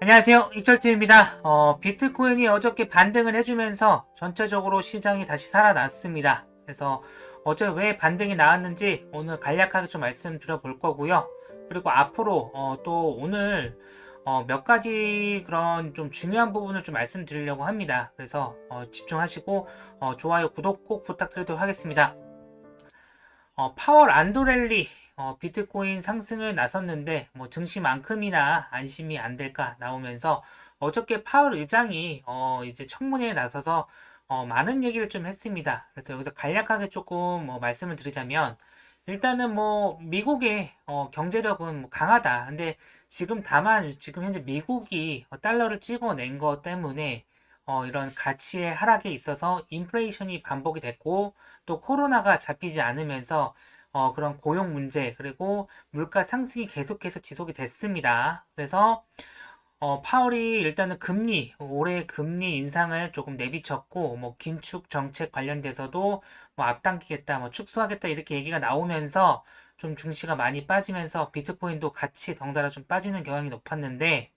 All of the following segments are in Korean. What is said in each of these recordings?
안녕하세요. 이철트입니다. 어, 비트코인이 어저께 반등을 해주면서 전체적으로 시장이 다시 살아났습니다. 그래서 어제 왜 반등이 나왔는지 오늘 간략하게 좀 말씀드려 볼 거고요. 그리고 앞으로 어, 또 오늘 어, 몇 가지 그런 좀 중요한 부분을 좀 말씀드리려고 합니다. 그래서 어, 집중하시고 어, 좋아요, 구독 꼭 부탁드리도록 하겠습니다. 어, 파월 안도렐리 어, 비트코인 상승을 나섰는데 뭐 증시만큼이나 안심이 안 될까 나오면서 어저께 파월 의장이 어, 이제 청문회에 나서서 어, 많은 얘기를 좀 했습니다. 그래서 여기서 간략하게 조금 뭐 말씀을 드리자면 일단은 뭐 미국의 어, 경제력은 뭐 강하다. 근데 지금 다만 지금 현재 미국이 어, 달러를 찍어낸 것 때문에 어, 이런 가치의 하락에 있어서 인플레이션이 반복이 됐고 또 코로나가 잡히지 않으면서 어, 그런 고용 문제 그리고 물가 상승이 계속해서 지속이 됐습니다. 그래서 어, 파월이 일단은 금리 올해 금리 인상을 조금 내비쳤고 뭐 긴축 정책 관련돼서도 뭐 앞당기겠다 뭐 축소하겠다 이렇게 얘기가 나오면서 좀 증시가 많이 빠지면서 비트코인도 같이 덩달아 좀 빠지는 경향이 높았는데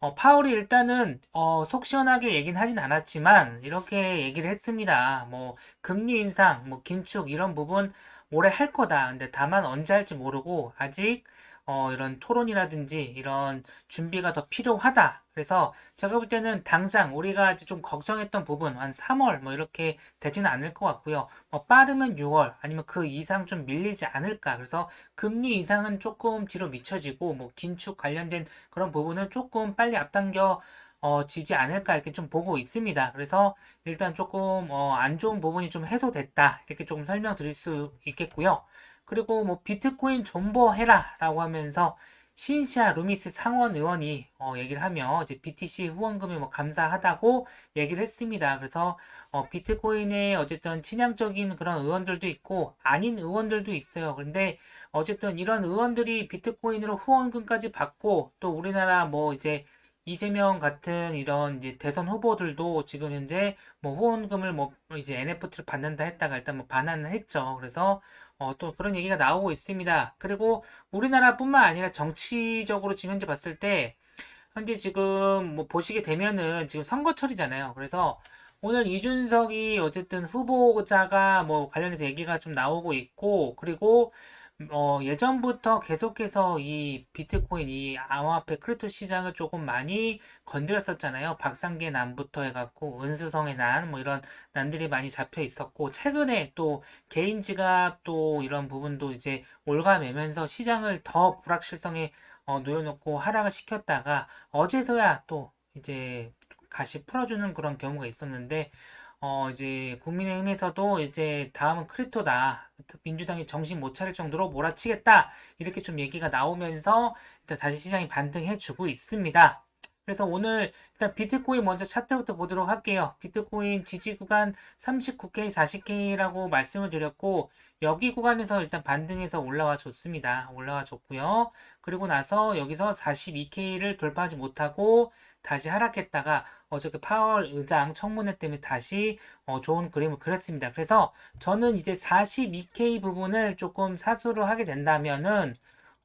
어, 파월이 일단은 어, 속 시원하게 얘기는 하진 않았지만 이렇게 얘기를 했습니다. 뭐 금리 인상, 뭐 긴축 이런 부분 올해 할 거다. 근데 다만 언제 할지 모르고 아직 어, 이런 토론이라든지 이런 준비가 더 필요하다. 그래서 제가 볼 때는 당장 우리가 좀 걱정했던 부분 한 3월 뭐 이렇게 되지는 않을 것 같고요. 뭐 빠르면 6월 아니면 그 이상 좀 밀리지 않을까. 그래서 금리 이상은 조금 뒤로 미쳐지고 뭐 긴축 관련된 그런 부분은 조금 빨리 앞당겨 어, 지지 않을까 이렇게 좀 보고 있습니다. 그래서 일단 조금 어, 안 좋은 부분이 좀 해소됐다 이렇게 조금 설명드릴 수 있겠고요. 그리고 뭐 비트코인 존버해라라고 하면서 신시아 루미스 상원 의원이 어, 얘기를 하며 이제 BTC 후원금을 뭐 감사하다고 얘기를 했습니다. 그래서 어, 비트코인에 어쨌든 친향적인 그런 의원들도 있고 아닌 의원들도 있어요. 그런데 어쨌든 이런 의원들이 비트코인으로 후원금까지 받고 또 우리나라 뭐 이제 이재명 같은 이런 이제 대선 후보들도 지금 현재 뭐 후원금을 뭐 이제 NFT를 받는다 했다가 일단 뭐 반환을 했죠. 그래서 어, 또 그런 얘기가 나오고 있습니다. 그리고 우리나라뿐만 아니라 정치적으로 지금 현재 봤을 때 현재 지금 뭐 보시게 되면은 지금 선거철이잖아요. 그래서 오늘 이준석이 어쨌든 후보자가 뭐 관련해서 얘기가 좀 나오고 있고 그리고 어, 예전부터 계속해서 이 비트코인, 이 암호화폐 크립토 시장을 조금 많이 건드렸었잖아요. 박상계 난부터 해갖고 은수성의 난, 뭐 이런 난들이 많이 잡혀 있었고, 최근에 또 개인 지갑 또 이런 부분도 이제 올가매면서 시장을 더 불확실성에 어, 놓여놓고 하락을 시켰다가 어제서야 또 이제 다시 풀어주는 그런 경우가 있었는데, 어, 이제 국민의힘에서도 이제 다음은 크립토다. 민주당이 정신 못 차릴 정도로 몰아치겠다. 이렇게 좀 얘기가 나오면서 일단 다시 시장이 반등해주고 있습니다. 그래서 오늘 일단 비트코인 먼저 차트부터 보도록 할게요. 비트코인 지지 구간 39K, 40K라고 말씀을 드렸고 여기 구간에서 일단 반등해서 올라와 줬습니다. 올라와 줬고요. 그리고 나서 여기서 42K를 돌파하지 못하고 다시 하락했다가 어저께 파월 의장 청문회 때문에 다시 어, 좋은 그림을 그렸습니다. 그래서 저는 이제 42K 부분을 조금 사수를 하게 된다면은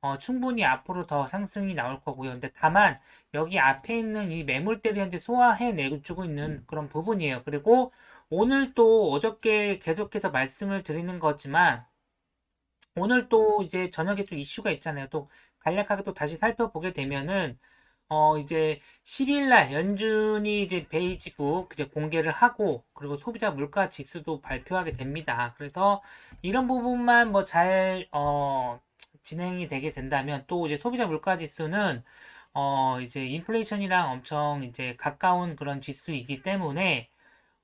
어, 충분히 앞으로 더 상승이 나올 거고요. 근데 다만 여기 앞에 있는 이 매물대를 현재 소화해 내주고 있는 그런 부분이에요. 그리고 오늘 또 어저께 계속해서 말씀을 드리는 거지만 오늘 또 이제 저녁에 또 이슈가 있잖아요. 또 간략하게 또 다시 살펴보게 되면은 어 이제 10일 날 연준이 이제 베이지북 이제 공개를 하고 그리고 소비자 물가 지수도 발표하게 됩니다. 그래서 이런 부분만 뭐 잘어 진행이 되게 된다면 또 이제 소비자 물가 지수는 어 이제 인플레이션이랑 엄청 이제 가까운 그런 지수이기 때문에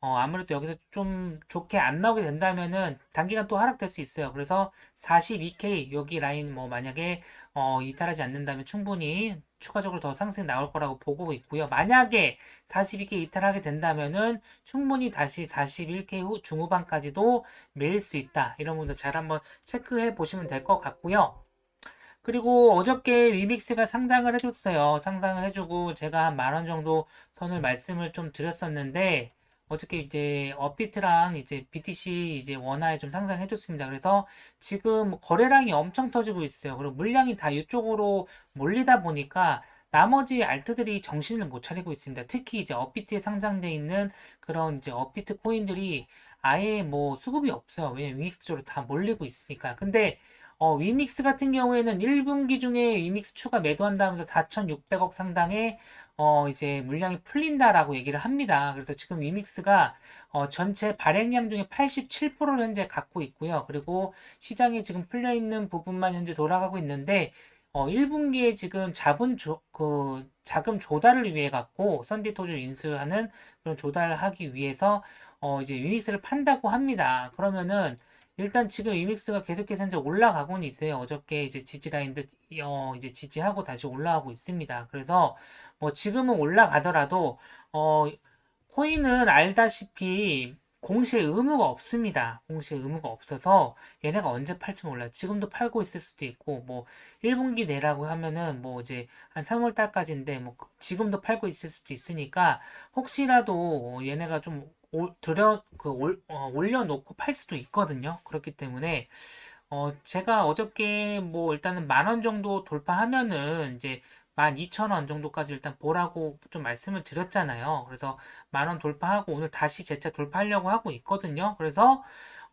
어 아무래도 여기서 좀 좋게 안 나오게 된다면은 단기간 또 하락될 수 있어요. 그래서 42K 여기 라인 뭐 만약에 어 이탈하지 않는다면 충분히 추가적으로 더 상승이 나올 거라고 보고 있고요. 만약에 42K 이탈하게 된다면은 충분히 다시 41K 후 중후반까지도 밀릴 수 있다. 이런 분들 잘 한번 체크해 보시면 될 것 같고요. 그리고 어저께 위믹스가 상장을 해줬어요. 상장을 해주고 제가 한 만 원 정도 선을 말씀을 좀 드렸었는데 어저께 이제 업비트랑 이제 BTC 이제 원화에 좀 상장해줬습니다. 그래서 지금 거래량이 엄청 터지고 있어요. 그리고 물량이 다 이쪽으로 몰리다 보니까 나머지 알트들이 정신을 못 차리고 있습니다. 특히 이제 업비트에 상장돼 있는 그런 이제 업비트 코인들이 아예 뭐 수급이 없어요. 왜냐면 위믹스 쪽으로 다 몰리고 있으니까. 근데 어, 위믹스 같은 경우에는 1분기 중에 위믹스 추가 매도한다면서 4,600억 상당의 어, 이제 물량이 풀린다라고 얘기를 합니다. 그래서 지금 위믹스가 어, 전체 발행량 중에 87%를 현재 갖고 있고요. 그리고 시장에 지금 풀려 있는 부분만 현재 돌아가고 있는데 어, 1분기에 지금 자본 조, 그 자금 조달을 위해 갖고 썬디토즈 인수하는 그런 조달을 하기 위해서 어, 이제 위믹스를 판다고 합니다. 그러면은 일단 지금 위믹스가 계속해서 현재 올라가고는 있어요. 어저께 이제 지지 라인들 어, 이제 지지하고 다시 올라가고 있습니다. 그래서 뭐 지금은 올라가더라도 어, 코인은 알다시피 공시에 의무가 없습니다. 공시에 의무가 없어서 얘네가 언제 팔지 몰라요. 지금도 팔고 있을 수도 있고 뭐 1분기 내라고 하면은 뭐 이제 한 3월 달까지인데 뭐 지금도 팔고 있을 수도 있으니까 혹시라도 얘네가 좀 올, 들여 그 올, 어, 올려놓고 팔 수도 있거든요. 그렇기 때문에 어, 제가 어저께 뭐 일단은 만 원 정도 돌파하면은 이제 12,000원 정도까지 일단 보라고 좀 말씀을 드렸잖아요. 그래서 만 원 돌파하고 오늘 다시 재차 돌파하려고 하고 있거든요. 그래서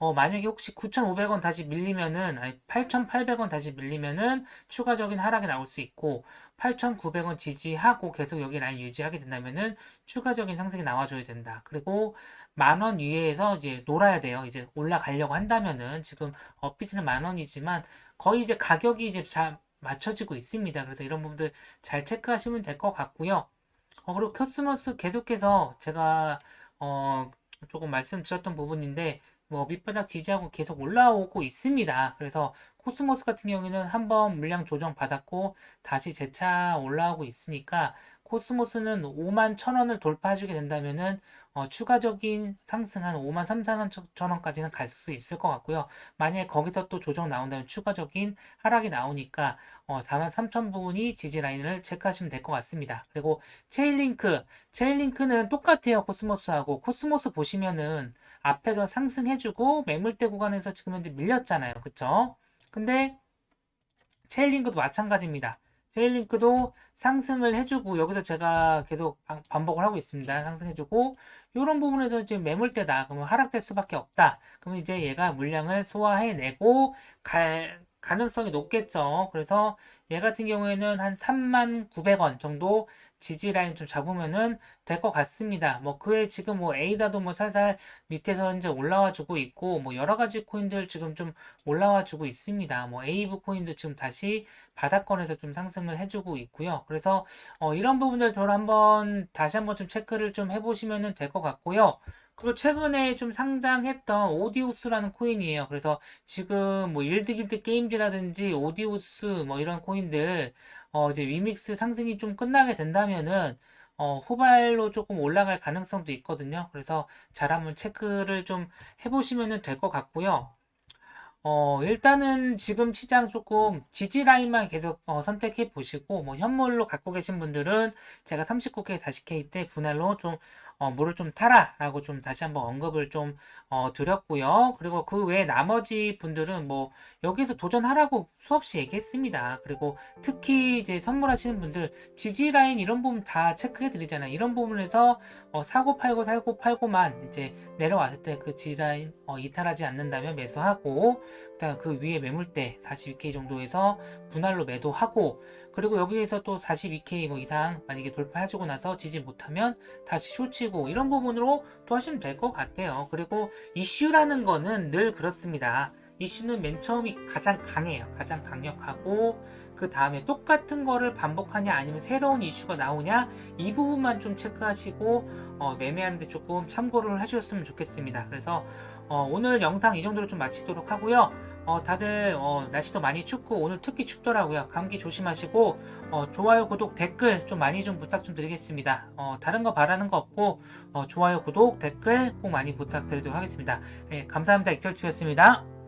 어, 만약에 혹시 9,500원 다시 밀리면은, 아니, 8,800원 다시 밀리면은 추가적인 하락이 나올 수 있고, 8,900원 지지하고 계속 여기 라인 유지하게 된다면은 추가적인 상승이 나와줘야 된다. 그리고 만 원 위에서 이제 놀아야 돼요. 이제 올라가려고 한다면은, 지금 업비트는 만 원이지만, 거의 이제 가격이 이제 잘 맞춰지고 있습니다. 그래서 이런 부분들 잘 체크하시면 될 것 같고요. 어, 그리고 코스모스 계속해서 제가, 어, 조금 말씀드렸던 부분인데, 뭐 밑바닥 지지하고 계속 올라오고 있습니다. 그래서 코스모스 같은 경우에는 한번 물량 조정 받았고 다시 재차 올라오고 있으니까 코스모스는 5만 1천 원을 돌파해주게 된다면은 어, 추가적인 상승 한 5만 3, 4천 원까지는 갈 수 있을 것 같고요. 만약에 거기서 또 조정 나온다면 추가적인 하락이 나오니까 어, 4만 3천 부분이 지지 라인을 체크하시면 될 것 같습니다. 그리고 체인링크, 체인링크는 똑같아요. 코스모스하고 코스모스 보시면은 앞에서 상승해주고 매물대 구간에서 지금 현재 밀렸잖아요. 그쵸? 근데 체인링크도 마찬가지입니다. 세일링크도 상승을 해주고 여기서 제가 계속 반- 반복을 하고 있습니다. 상승해주고 이런 부분에서 이제 매물대다. 그러면 하락될 수밖에 없다. 그러면 이제 얘가 물량을 소화해내고 갈 가능성이 높겠죠. 그래서 얘 같은 경우에는 한 39,900원 정도 지지 라인 좀 잡으면은 될 것 같습니다. 뭐 그에 지금 뭐 에이다도 뭐 살살 밑에서 이제 올라와 주고 있고 뭐 여러 가지 코인들 지금 좀 올라와 주고 있습니다. 뭐 에이브 코인도 지금 다시 바닥권에서 좀 상승을 해주고 있고요. 그래서 어 이런 부분들 저를 한번 다시 한번 좀 체크를 좀 해보시면 될것 같고요. 그리고 최근에 좀 상장했던 오디우스라는 코인이에요. 그래서 지금 뭐 일드길드 게임즈라든지 오디우스 뭐 이런 코인들 어 이제 위믹스 상승이 좀 끝나게 된다면은 어 후발로 조금 올라갈 가능성도 있거든요. 그래서 잘 한번 체크를 좀 해보시면 될 것 같고요. 어, 일단은 지금 시장 조금 지지 라인만 계속 어, 선택해 보시고, 뭐, 현물로 갖고 계신 분들은 제가 39K, 40K 때 분할로 좀, 어, 물을 좀 타라! 라고 좀 다시 한번 언급을 좀, 어, 드렸고요. 그리고 그 외에 나머지 분들은 뭐, 여기서 도전하라고 수없이 얘기했습니다. 그리고 특히 이제 선물하시는 분들, 지지 라인 이런 부분 다 체크해 드리잖아요. 이런 부분에서, 어, 사고 팔고 사고 팔고만 이제 내려왔을 때 그 지지 라인, 어, 이탈하지 않는다면 매수하고, 그다음 그 위에 매물대 42K 정도에서 분할로 매도하고 그리고 여기에서 또 42K 뭐 이상 만약에 돌파해주고 나서 지지 못하면 다시 쇼치고 이런 부분으로 또 하시면 될 것 같아요. 그리고 이슈라는 거는 늘 그렇습니다. 이슈는 맨 처음이 가장 강해요. 가장 강력하고 그 다음에 똑같은 거를 반복하냐 아니면 새로운 이슈가 나오냐 이 부분만 좀 체크하시고 어, 매매하는데 조금 참고를 해주셨으면 좋겠습니다. 그래서 어, 오늘 영상 이 정도로 좀 마치도록 하고요. 어, 다들 어, 날씨도 많이 춥고 오늘 특히 춥더라고요. 감기 조심하시고 어, 좋아요, 구독, 댓글 좀 많이 좀 부탁 좀 드리겠습니다. 어, 다른 거 바라는 거 없고 어, 좋아요, 구독, 댓글 꼭 많이 부탁드리도록 하겠습니다. 예, 감사합니다. 익절TV였습니다.